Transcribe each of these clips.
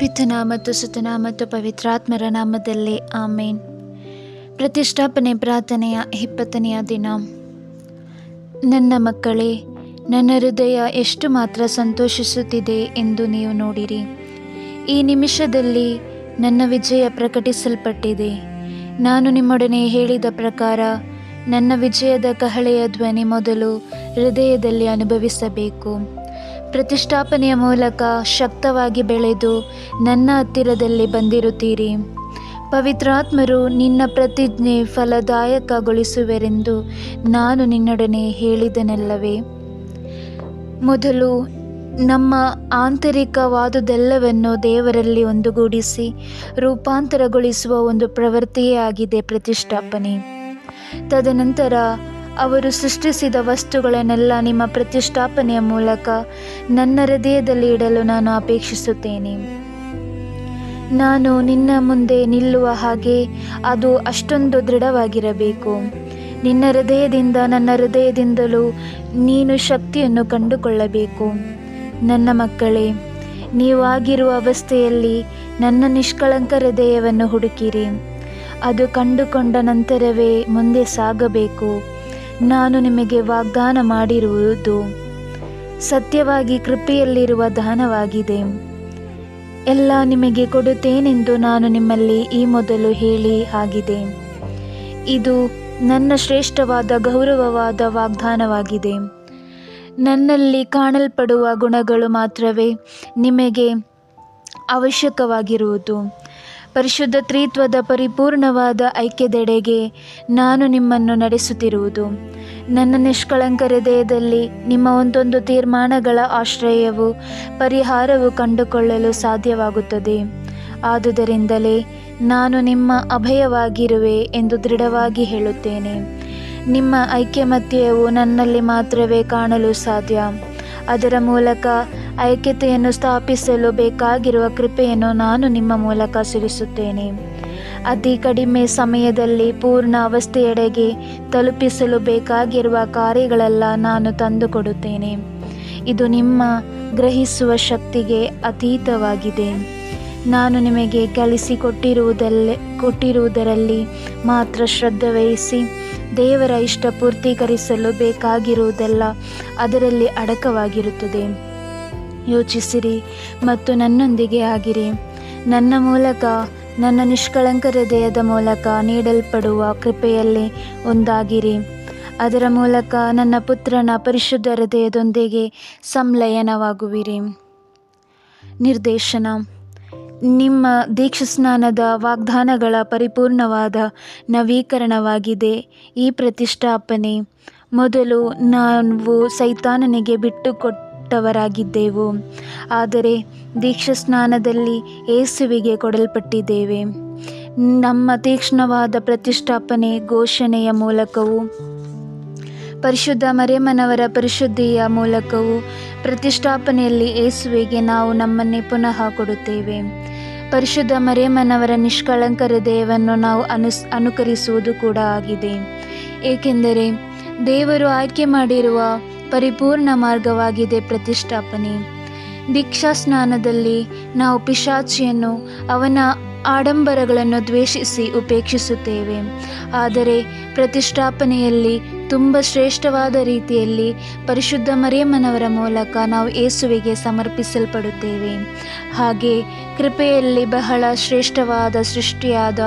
ಪಿತನ ಮತ್ತು ಸುತನ ಮತ್ತು ಪವಿತ್ರಾತ್ಮರ ನಾಮದಲ್ಲಿ ಆಮೇನ್. ಪ್ರತಿಷ್ಠಾಪನೆ ಪ್ರಾರ್ಥನೆಯ ಇಪ್ಪತ್ತನೆಯ ದಿನ. ನನ್ನ ಮಕ್ಕಳೇ, ನನ್ನ ಹೃದಯ ಎಷ್ಟು ಮಾತ್ರ ಸಂತೋಷಿಸುತ್ತಿದೆ ಎಂದು ನೀವು ನೋಡಿರಿ. ಈ ನಿಮಿಷದಲ್ಲಿ ನನ್ನ ವಿಜಯ ಪ್ರಕಟಿಸಲ್ಪಟ್ಟಿದೆ. ನಾನು ನಿಮ್ಮೊಡನೆ ಹೇಳಿದ ಪ್ರಕಾರ, ನನ್ನ ವಿಜಯದ ಕಹಳೆಯ ಧ್ವನಿ ಮೊದಲು ಹೃದಯದಲ್ಲಿ ಅನುಭವಿಸಬೇಕು. ಪ್ರತಿಷ್ಠಾಪನೆಯ ಮೂಲಕ ಶಕ್ತವಾಗಿ ಬೆಳೆದು ನನ್ನ ಹತ್ತಿರದಲ್ಲಿ ಬಂದಿರುತ್ತೀರಿ. ಪವಿತ್ರಾತ್ಮರು ನಿನ್ನ ಪ್ರತಿಜ್ಞೆ ಫಲದಾಯಕಗೊಳಿಸುವೆರೆಂದು ನಾನು ನಿನ್ನೊಡನೆ ಹೇಳಿದನಲ್ಲವೇ. ಮೊದಲು ನಮ್ಮ ಆಂತರಿಕವಾದುದೆಲ್ಲವನ್ನು ದೇವರಲ್ಲಿ ಒಂದುಗೂಡಿಸಿ ರೂಪಾಂತರಗೊಳಿಸುವ ಒಂದು ಪ್ರವೃತ್ತಿಯೇ ಆಗಿದೆ ಪ್ರತಿಷ್ಠಾಪನೆ. ತದನಂತರ ಅವರು ಸೃಷ್ಟಿಸಿದ ವಸ್ತುಗಳನ್ನೆಲ್ಲ ನಿಮ್ಮ ಪ್ರತಿಷ್ಠಾಪನೆಯ ಮೂಲಕ ನನ್ನ ಹೃದಯದಲ್ಲಿ ಇಡಲು ನಾನು ಅಪೇಕ್ಷಿಸುತ್ತೇನೆ. ನಾನು ನಿನ್ನ ಮುಂದೆ ನಿಲ್ಲುವ ಹಾಗೆ ಅದು ಅಷ್ಟೊಂದು ದೃಢವಾಗಿರಬೇಕು. ನಿನ್ನ ಹೃದಯದಿಂದ ನನ್ನ ಹೃದಯದಿಂದಲೂ ನೀನು ಶಕ್ತಿಯನ್ನು ಕಂಡುಕೊಳ್ಳಬೇಕು. ನನ್ನ ಮಕ್ಕಳೇ ನೀವಾಗಿರುವ ಅವಸ್ಥೆಯಲ್ಲಿ ನನ್ನ ನಿಷ್ಕಳಂಕ ಹೃದಯವನ್ನು ಹುಡುಕಿರಿ. ಅದು ಕಂಡುಕೊಂಡ ನಂತರವೇ ಮುಂದೆ ಸಾಗಬೇಕು. ನಾನು ನಿಮಗೆ ವಾಗ್ದಾನ ಮಾಡಿರುವುದು ಸತ್ಯವಾಗಿ ಕೃಪೆಯಲ್ಲಿರುವ ದಾನವಾಗಿದೆ. ಎಲ್ಲ ನಿಮಗೆ ಕೊಡುತ್ತೇನೆಂದು ನಾನು ನಿಮ್ಮಲ್ಲಿ ಈ ಮೊದಲು ಹೇಳಿ ಆಗಿದೆ. ಇದು ನನ್ನ ಶ್ರೇಷ್ಠವಾದ ಗೌರವವಾದ ವಾಗ್ದಾನವಾಗಿದೆ. ನನ್ನಲ್ಲಿ ಕಾಣಲ್ಪಡುವ ಗುಣಗಳು ಮಾತ್ರವೇ ನಿಮಗೆ ಅವಶ್ಯಕವಾಗಿರುವುದು. ಪರಿಶುದ್ಧ ತ್ರಿತ್ವದ ಪರಿಪೂರ್ಣವಾದ ಐಕ್ಯದೆಡೆಗೆ ನಾನು ನಿಮ್ಮನ್ನು ನಡೆಸುತ್ತಿರುವುದು. ನನ್ನ ನಿಷ್ಕಳಂಕ ಹೃದಯದಲ್ಲಿ ನಿಮ್ಮ ಒಂದೊಂದು ತೀರ್ಮಾನಗಳ ಆಶ್ರಯವು, ಪರಿಹಾರವು ಕಂಡುಕೊಳ್ಳಲು ಸಾಧ್ಯವಾಗುತ್ತದೆ. ಆದುದರಿಂದಲೇ ನಾನು ನಿಮ್ಮ ಅಭಯವಾಗಿರುವೆ ಎಂದು ದೃಢವಾಗಿ ಹೇಳುತ್ತೇನೆ. ನಿಮ್ಮ ಐಕ್ಯಮತ್ಯವು ನನ್ನಲ್ಲಿ ಮಾತ್ರವೇ ಕಾಣಲು ಸಾಧ್ಯ. ಅದರ ಮೂಲಕ ಐಕ್ಯತೆಯನ್ನು ಸ್ಥಾಪಿಸಲು ಬೇಕಾಗಿರುವ ಕೃಪೆಯನ್ನು ನಾನು ನಿಮ್ಮ ಮೂಲಕ ಸುರಿಸುತ್ತೇನೆ. ಅತಿ ಕಡಿಮೆ ಸಮಯದಲ್ಲಿ ಪೂರ್ಣ ಅವಸ್ಥೆಯೆಡೆಗೆ ತಲುಪಿಸಲು ಬೇಕಾಗಿರುವ ಕಾರ್ಯಗಳೆಲ್ಲ ನಾನು ತಂದುಕೊಡುತ್ತೇನೆ. ಇದು ನಿಮ್ಮ ಗ್ರಹಿಸುವ ಶಕ್ತಿಗೆ ಅತೀತವಾಗಿದೆ. ನಾನು ನಿಮಗೆ ಕಲಿಸಿಕೊಟ್ಟಿರುವುದಲ್ಲೇ, ಕೊಟ್ಟಿರುವುದರಲ್ಲಿ ಮಾತ್ರ ಶ್ರದ್ಧೆ ವಹಿಸಿ ದೇವರ ಇಷ್ಟ ಪೂರ್ತೀಕರಿಸಲು ಬೇಕಾಗಿರುವುದೆಲ್ಲ ಅದರಲ್ಲಿ ಅಡಕವಾಗಿರುತ್ತದೆ. ಯೋಚಿಸಿರಿ ಮತ್ತು ನನ್ನೊಂದಿಗೆ ಆಗಿರಿ. ನನ್ನ ಮೂಲಕ, ನನ್ನ ನಿಷ್ಕಳಂಕ ಹೃದಯದ ಮೂಲಕ ನೀಡಲ್ಪಡುವ ಕೃಪೆಯಲ್ಲಿ ಒಂದಾಗಿರಿ. ಅದರ ಮೂಲಕ ನನ್ನ ಪುತ್ರನ ಪರಿಶುದ್ಧ ಹೃದಯದೊಂದಿಗೆ ಸಂಲಯನವಾಗುವಿರಿ. ನಿರ್ದೇಶನ, ನಿಮ್ಮ ದೀಕ್ಷಾಸ್ನಾನದ ವಾಗ್ದಾನಗಳ ಪರಿಪೂರ್ಣವಾದ ನವೀಕರಣವಾಗಿದೆ. ಈ ಪ್ರತಿಷ್ಠಾಪನೆ, ಮೊದಲು ನಾವು ಸೈತಾನನಿಗೆ ಬಿಟ್ಟುಕೊಟ್ಟವರಾಗಿದ್ದೆವು ಆದರೆ ದೀಕ್ಷಾಸ್ನಾನದಲ್ಲಿ ಏಸುವಿಗೆ ಕೊಡಲ್ಪಟ್ಟಿದ್ದೇವೆ. ನಮ್ಮ ತೀಕ್ಷ್ಣವಾದ ಪ್ರತಿಷ್ಠಾಪನೆ ಘೋಷಣೆಯ ಮೂಲಕವೂ, ಪರಿಶುದ್ಧ ಮರೆಮನವರ ಪರಿಶುದ್ಧಿಯ ಮೂಲಕವೂ ಪ್ರತಿಷ್ಠಾಪನೆಯಲ್ಲಿ ಏಸುವಿಗೆ ನಾವು ನಮ್ಮನ್ನೇ ಪುನಃ ಕೊಡುತ್ತೇವೆ. ಪರಿಶುದ್ಧ ಮರೆಮನವರ ನಿಷ್ಕಳಂಕ ಹೃದಯವನ್ನು ನಾವು ಅನುಸ್, ಅನುಕರಿಸುವುದು ಕೂಡ ಆಗಿದೆ. ಏಕೆಂದರೆ ದೇವರು ಆಯ್ಕೆ ಮಾಡಿರುವ ಪರಿಪೂರ್ಣ ಮಾರ್ಗವಾಗಿದೆ ಪ್ರತಿಷ್ಠಾಪನೆ. ದೀಕ್ಷಾ ಸ್ನಾನದಲ್ಲಿ ನಾವು ಪಿಶಾಚಿಯನ್ನು ಅವನ ಆಡಂಬರಗಳನ್ನು ದ್ವೇಷಿಸಿ ಉಪೇಕ್ಷಿಸುತ್ತೇವೆ. ಆದರೆ ಪ್ರತಿಷ್ಠಾಪನೆಯಲ್ಲಿ ತುಂಬ ಶ್ರೇಷ್ಠವಾದ ರೀತಿಯಲ್ಲಿ ಪರಿಶುದ್ಧ ಮರಿಯಮ್ಮನವರ ಮೂಲಕ ನಾವು ಏಸುವಿಗೆ ಸಮರ್ಪಿಸಲ್ಪಡುತ್ತೇವೆ. ಹಾಗೆ ಕೃಪೆಯಲ್ಲಿ ಬಹಳ ಶ್ರೇಷ್ಠವಾದ ಸೃಷ್ಟಿಯಾದ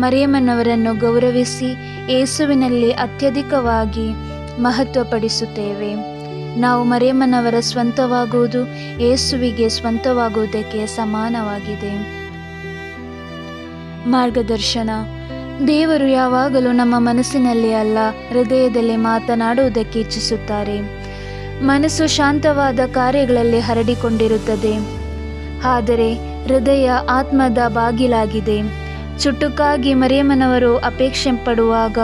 ಮರಿಯಮ್ಮನವರನ್ನು ಗೌರವಿಸಿ ಏಸುವಿನಲ್ಲಿ ಅತ್ಯಧಿಕವಾಗಿ ಮಹತ್ವಪಡಿಸುತ್ತೇವೆ. ನಾವು ಮರಿಯಮ್ಮನವರ ಸ್ವಂತವಾಗುವುದು ಏಸುವಿಗೆ ಸ್ವಂತವಾಗುವುದಕ್ಕೆ ಸಮಾನವಾಗಿದೆ. ಮಾರ್ಗದರ್ಶನ. ದೇವರು ಯಾವಾಗಲೂ ನಮ್ಮ ಮನಸ್ಸಿನಲ್ಲಿ ಅಲ್ಲ, ಹೃದಯದಲ್ಲಿ ಮಾತನಾಡುವುದಕ್ಕೆ ಇಚ್ಛಿಸುತ್ತಾರೆ. ಮನಸ್ಸು ಶಾಂತವಾದ ಕಾರ್ಯಗಳಲ್ಲಿ ಹರಡಿಕೊಂಡಿರುತ್ತದೆ. ಆದರೆ ಹೃದಯ ಆತ್ಮದ ಬಾಗಿಲಾಗಿದೆ. ಚುಟುಕಾಗಿ ಮರಿಯಮ್ಮನವರು ಅಪೇಕ್ಷೆ ಪಡುವಾಗ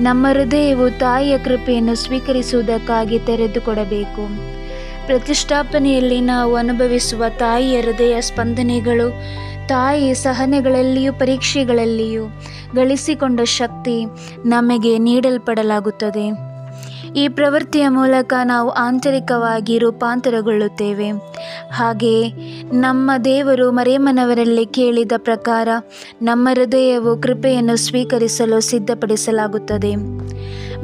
ನಮ್ಮ ಹೃದಯವು ತಾಯಿಯ ಕೃಪೆಯನ್ನು ಸ್ವೀಕರಿಸುವುದಕ್ಕಾಗಿ ತೆರೆದುಕೊಡಬೇಕು. ಪ್ರತಿಷ್ಠಾಪನೆಯಲ್ಲಿ ನಾವು ಅನುಭವಿಸುವ ತಾಯಿಯ ಹೃದಯ ಸ್ಪಂದನೆಗಳು, ತಾಯಿ ಸಹನೆಗಳಲ್ಲಿಯೂ ಪರೀಕ್ಷೆಗಳಲ್ಲಿಯೂ ಗಳಿಸಿಕೊಂಡ ಶಕ್ತಿ ನಮಗೆ ನೀಡಲ್ಪಡಲಾಗುತ್ತದೆ. ಈ ಪ್ರವೃತ್ತಿಯ ಮೂಲಕ ನಾವು ಆಂತರಿಕವಾಗಿ ರೂಪಾಂತರಗೊಳ್ಳುತ್ತೇವೆ. ಹಾಗೆಯೇ ನಮ್ಮ ದೇವರು ಮರೇಮನವರಲ್ಲಿ ಕೇಳಿದ ಪ್ರಕಾರ ನಮ್ಮ ಹೃದಯವು ಕೃಪೆಯನ್ನು ಸ್ವೀಕರಿಸಲು ಸಿದ್ಧಪಡಿಸಲಾಗುತ್ತದೆ.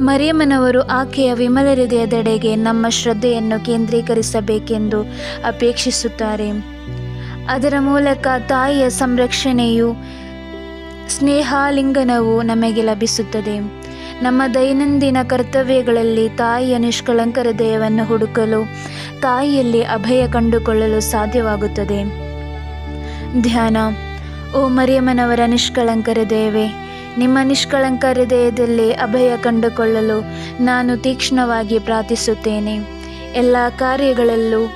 ಮರಿಯಮ್ಮನವರು ಆಕೆಯ ವಿಮಲ ಹೃದಯದೆಡೆಗೆ ನಮ್ಮ ಶ್ರದ್ಧೆಯನ್ನು ಕೇಂದ್ರೀಕರಿಸಬೇಕೆಂದು ಅಪೇಕ್ಷಿಸುತ್ತಾರೆ. ಅದರ ಮೂಲಕ ತಾಯಿಯ ಸಂರಕ್ಷಣೆಯು, ಸ್ನೇಹಾಲಿಂಗನವು ನಮಗೆ ಲಭಿಸುತ್ತದೆ. ನಮ್ಮ ದೈನಂದಿನ ಕರ್ತವ್ಯಗಳಲ್ಲಿ ತಾಯಿಯ ನಿಷ್ಕಳಂಕ ಹೃದಯವನ್ನು ಹುಡುಕಲು, ತಾಯಿಯಲ್ಲಿ ಅಭಯ ಕಂಡುಕೊಳ್ಳಲು ಸಾಧ್ಯವಾಗುತ್ತದೆ. ಧ್ಯಾನ. ಓ ಮರಿಯಮ್ಮನವರ ನಿಷ್ಕಳಂಕ ಹೃದಯವೇ ನಿಮ್ಮ ನಿಷ್ಕಳಂಕ ಹೃದಯದಲ್ಲಿ ಅಭಯ ಕಂಡುಕೊಳ್ಳಲು ನಾನು ತೀಕ್ಷ್ಣವಾಗಿ ಪ್ರಾರ್ಥಿಸುತ್ತೇನೆ. ಎಲ್ಲ ಕಾರ್ಯಗಳಲ್ಲೂ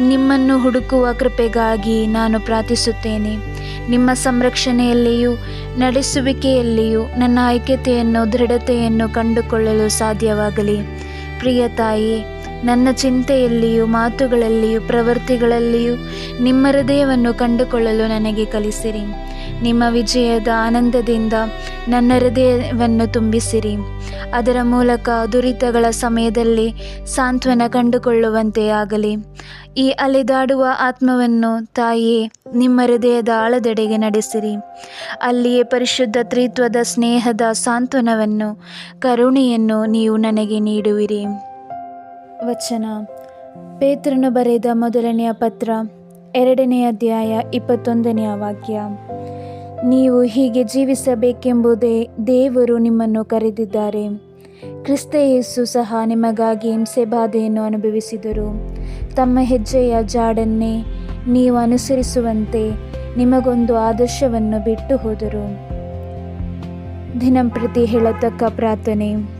ನಿಮ್ಮನ್ನು ಹುಡುಕುವ ಕೃಪೆಗಾಗಿ ನಾನು ಪ್ರಾರ್ಥಿಸುತ್ತೇನೆ. ನಿಮ್ಮ ಸಂರಕ್ಷಣೆಯಲ್ಲಿಯೂ, ನಡೆಸುವಿಕೆಯಲ್ಲಿಯೂ ನನ್ನ ಐಕ್ಯತೆಯನ್ನು, ದೃಢತೆಯನ್ನು ಕಂಡುಕೊಳ್ಳಲು ಸಾಧ್ಯವಾಗಲಿ. ಪ್ರಿಯ ತಾಯಿ ನನ್ನ ಚಿಂತೆಯಲ್ಲಿಯೂ ಮಾತುಗಳಲ್ಲಿಯೂ ಪ್ರವೃತ್ತಿಗಳಲ್ಲಿಯೂ ನಿಮ್ಮ ಹೃದಯವನ್ನು ಕಂಡುಕೊಳ್ಳಲು ನನಗೆ ಕಲಿಸಿರಿ. ನಿಮ್ಮ ವಿಜಯದ ಆನಂದದಿಂದ ನನ್ನ ಹೃದಯವನ್ನು ತುಂಬಿಸಿರಿ. ಅದರ ಮೂಲಕ ದುರಿತಗಳ ಸಮಯದಲ್ಲಿ ಸಾಂತ್ವನ ಕಂಡುಕೊಳ್ಳುವಂತೆ ಆಗಲಿ. ಈ ಅಲೆದಾಡುವ ಆತ್ಮವನ್ನು ತಾಯಿಯೇ ನಿಮ್ಮ ಹೃದಯದ ಆಳದೆಡೆಗೆ ನಡೆಸಿರಿ. ಅಲ್ಲಿಯೇ ಪರಿಶುದ್ಧ ತ್ರಿತ್ವದ ಸ್ನೇಹದ ಸಾಂತ್ವನವನ್ನು, ಕರುಣೆಯನ್ನು ನೀವು ನನಗೆ ನೀಡುವಿರಿ. ವಚನ. ಪೇತ್ರನು ಬರೆದ ಮೊದಲನೆಯ ಪತ್ರ ಎರಡನೇ ಅಧ್ಯಾಯ ಇಪ್ಪತ್ತೊಂದನೆಯ ವಾಕ್ಯ. ನೀವು ಹೀಗೆ ಜೀವಿಸಬೇಕೆಂಬುದೇ ದೇವರು ನಿಮ್ಮನ್ನು ಕರೆದಿದ್ದಾರೆ. ಕ್ರಿಸ್ತ ಯೇಸು ಸಹ ನಿಮಗಾಗಿ ಹಿಂಸೆ ಬಾಧೆಯನ್ನು ಅನುಭವಿಸಿದರು. ತಮ್ಮ ಹೆಜ್ಜೆಯ ಜಾಡನ್ನೇ ನೀವು ಅನುಸರಿಸುವಂತೆ ನಿಮಗೊಂದು ಆದರ್ಶವನ್ನು ಬಿಟ್ಟು ಹೋದರು. ದಿನಂಪ್ರತಿ ಹೇಳತಕ್ಕ ಪ್ರಾರ್ಥನೆ.